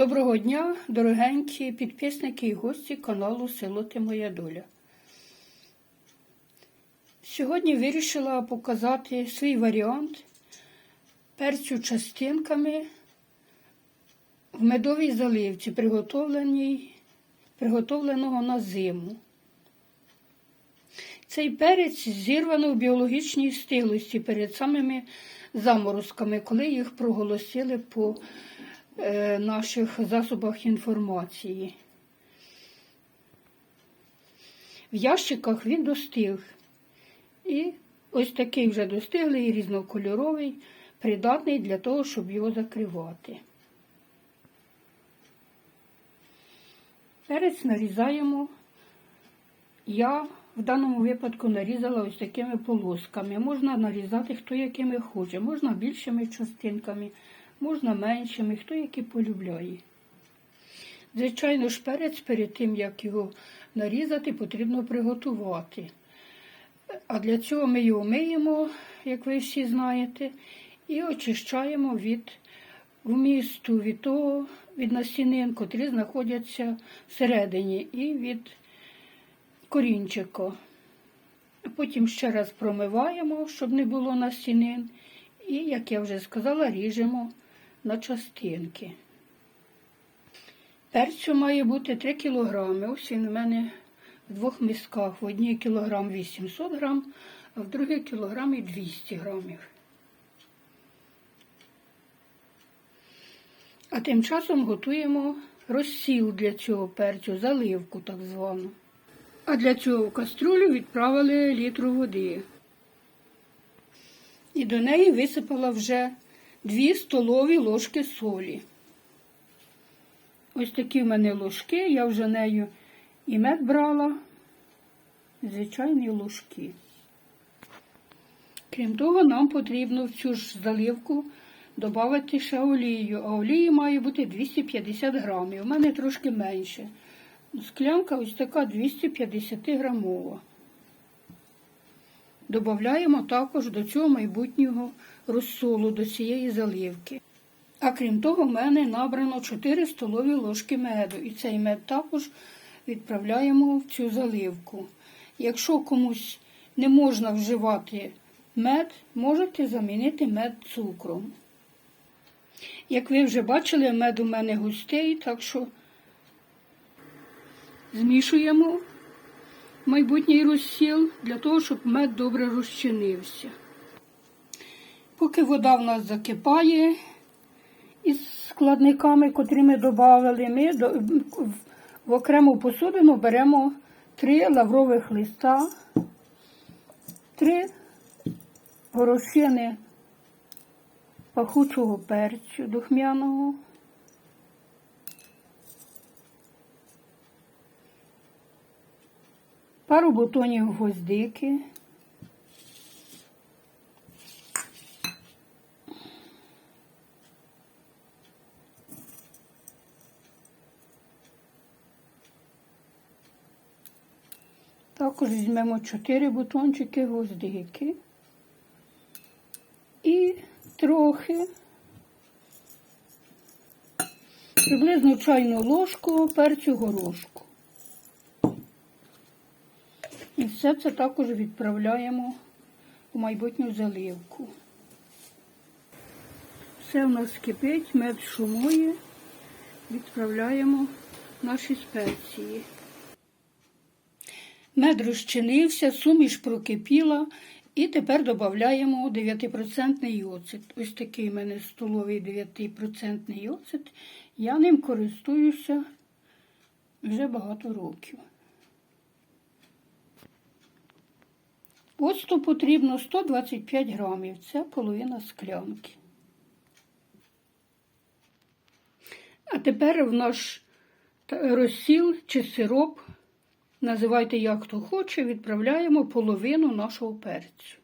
Доброго дня, дорогенькі підписники і гості каналу Село Ти Моя Доля. Сьогодні вирішила показати свій варіант перцю частинками в медовій заливці, приготовленій, приготовленого на зиму. Цей перець зірвано в біологічній стилості перед самими заморозками, коли їх проголосили по наших засобах інформації. В ящиках він достиг. І ось такий вже достиглий, різнокольоровий, придатний для того, щоб його закривати. Перець нарізаємо. Я в даному випадку нарізала ось такими полосками. Можна нарізати хто якими хоче, можна більшими частинками, можна меншими, хто які полюбляє. Звичайно ж, перець перед тим, як його нарізати, потрібно приготувати. А для цього ми його миємо, як ви всі знаєте, і очищаємо від вмісту, від того, від насінин, котрі знаходяться всередині, і від корінчика. Потім ще раз промиваємо, щоб не було насінин. І, як я вже сказала, ріжемо на частинки. Перцю має бути 3 кг. Ось він у мене в двох мисках. В одній кілограм 800 грам, а в другій кілограмі 200 грамів. А тим часом готуємо розсіл для цього перцю, заливку так звану. А для цього в каструлю відправили літру води. І до неї висипала вже 2 столові ложки солі. Ось такі в мене ложки, я вже нею і мед брала, звичайні ложки. Крім того, нам потрібно в цю ж заливку додати ще олію, а олії має бути 250 грамів. У мене трошки менше. Склянка ось така 250 грамова. Додаємо також до цього майбутнього розсолу, до цієї заливки. А крім того, в мене набрано 4 столові ложки меду. І цей мед також відправляємо в цю заливку. Якщо комусь не можна вживати мед, можете замінити мед цукром. Як ви вже бачили, мед у мене густий, так що змішуємо майбутній розсіл для того, щоб мед добре розчинився. Поки вода в нас закипає із складниками, котрі ми додали, ми в окрему посудину беремо три лаврових листа, три горошини пахучого перцю духмяного. Пару бутонів гвоздики. Також візьмемо 4 бутончики гвоздики і трохи, приблизно чайну ложку перцю горошку. І все це також відправляємо у майбутню заливку. Все в нас кипить, мед шумує, відправляємо наші спеції. Мед розчинився, суміш прокипіла, і тепер додаємо 9% оцет. Ось такий у мене столовий 9% оцет. Я ним користуюся вже багато років. Оцту потрібно 125 грамів, це половина склянки. А тепер в наш розсіл чи сироп, називайте як хто хоче, відправляємо половину нашого перцю.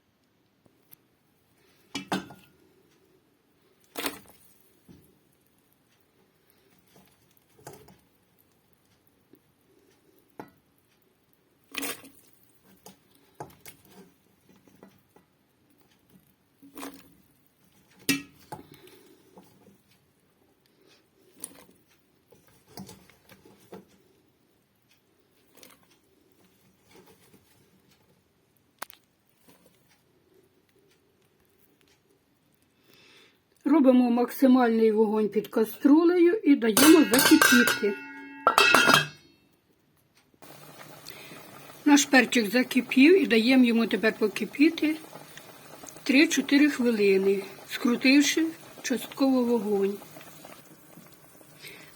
Робимо максимальний вогонь під каструлею і даємо закипіти. Наш перчик закипів і даємо йому тепер покипіти 3-4 хвилини, скрутивши частково вогонь.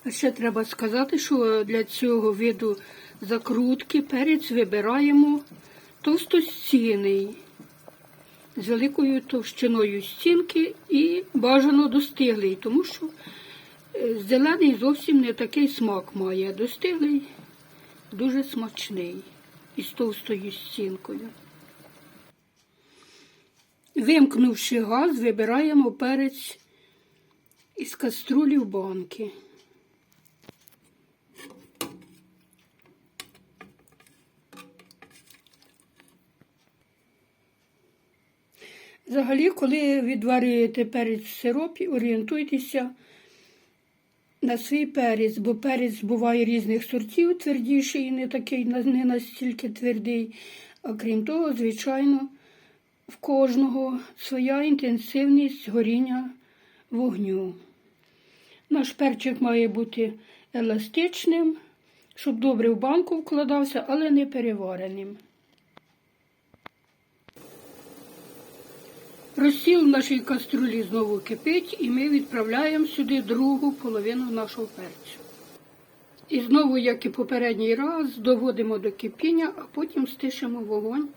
А ще треба сказати, що для цього виду закрутки перець вибираємо товстостінний з великою товщиною стінки і бажано достиглий, тому що е, зелений зовсім не такий смак має, достиглий дуже смачний із товстою стінкою. Вимкнувши газ, вибираємо перець із каструлі в банки. Взагалі, коли відварюєте перець в сиропі, орієнтуйтеся на свій перець, бо перець буває різних сортів, твердіший і не такий, не настільки твердий. А крім того, звичайно, в кожного своя інтенсивність горіння вогню. Наш перчик має бути еластичним, щоб добре в банку вкладався, але не перевареним. Розсіл в нашій каструлі знову кипить, і ми відправляємо сюди другу половину нашого перцю. І знову, як і попередній раз, доводимо до кипіння, а потім стишимо вогонь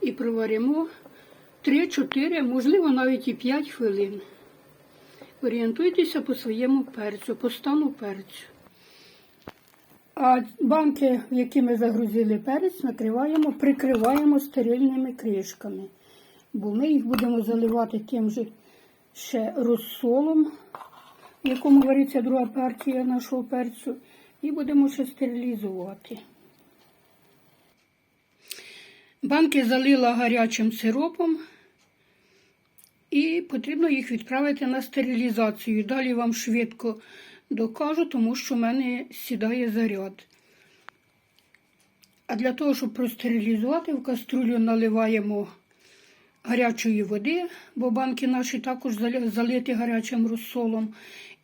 і проваримо 3-4, можливо, навіть і 5 хвилин. Орієнтуйтеся по своєму перцю, по стану перцю. А банки, в які ми загрузили перець, накриваємо, прикриваємо стерильними кришками бо ми їх будемо заливати тим же ще розсолом, в якому вариться друга партія нашого перцю, і будемо ще стерилізувати. Банки залила гарячим сиропом, і потрібно їх відправити на стерилізацію. Далі вам швидко докажу, тому що в мене сідає заряд. А для того, щоб простерилізувати, в каструлю наливаємо гарячої води, бо банки наші також залиті гарячим розсолом.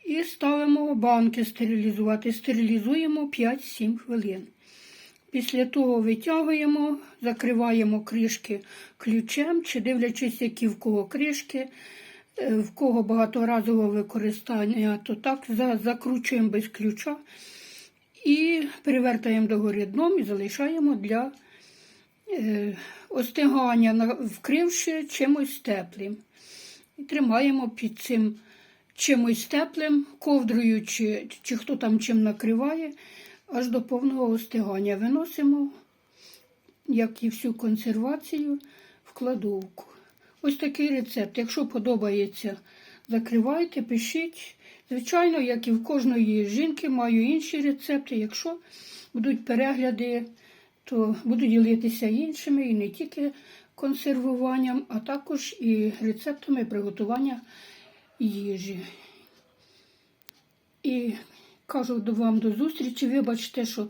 І ставимо банки стерилізувати. Стерилізуємо 5-7 хвилин. Після того витягуємо, закриваємо кришки ключем, чи дивлячись, які в кого кришки, е, в кого багаторазового використання, то так закручуємо без ключа і перевертаємо догори дном і залишаємо для остигання, вкривши чимось теплим. І тримаємо під цим чимось теплим, ковдрою, чи, чи хто там чим накриває, аж до повного остигання. Виносимо, як і всю консервацію, в кладовку. Ось такий рецепт. Якщо подобається, закривайте, пишіть. Звичайно, як і в кожної жінки, маю інші рецепти. Якщо будуть перегляди то буду ділитися іншими і не тільки консервуванням, а також і рецептами приготування їжі. І кажу до вам до зустрічі. Вибачте, що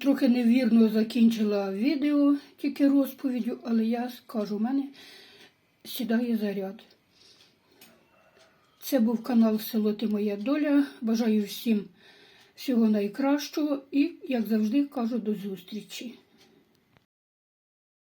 трохи невірно закінчила відео тільки розповіддю, але я скажу, у мене сідає заряд. Це був канал Село Ти Моя Доля. Бажаю всім всього найкращого і, як завжди, кажу до зустрічі.